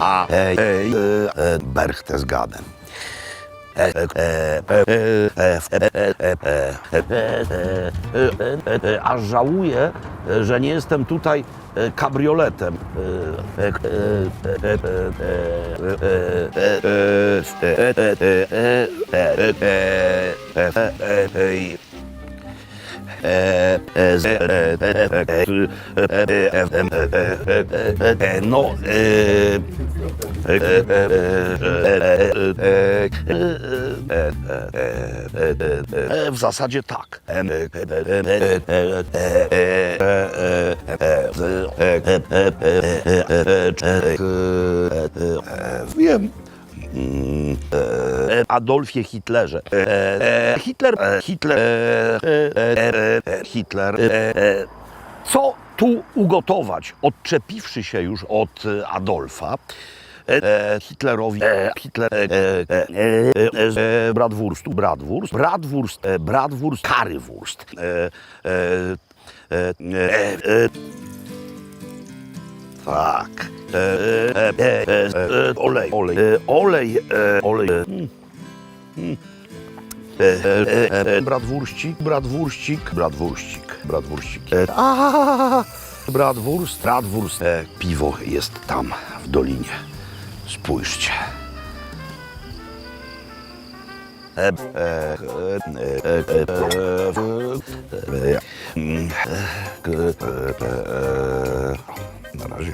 a Berchtesgaden. Aż żałuję, że nie jestem tutaj kabrioletem no, w zasadzie tak. Wiem. Adolfie Hitlerze. Hitler, Hitler, Hitler. Co tu ugotować, odczepiwszy się już od Adolfa? Hitlerowi, Hitler, Bradwurstu, Bradwurst, Bradwurst, Bradwurst, Karywurst. Tak. Olej, olej, olej, olej. Bratwurścik, bratwurścik, bratwurścik, bratwurścik. Aaa! Bratwurst, piwo jest tam, w dolinie. Spójrzcie. Na razie.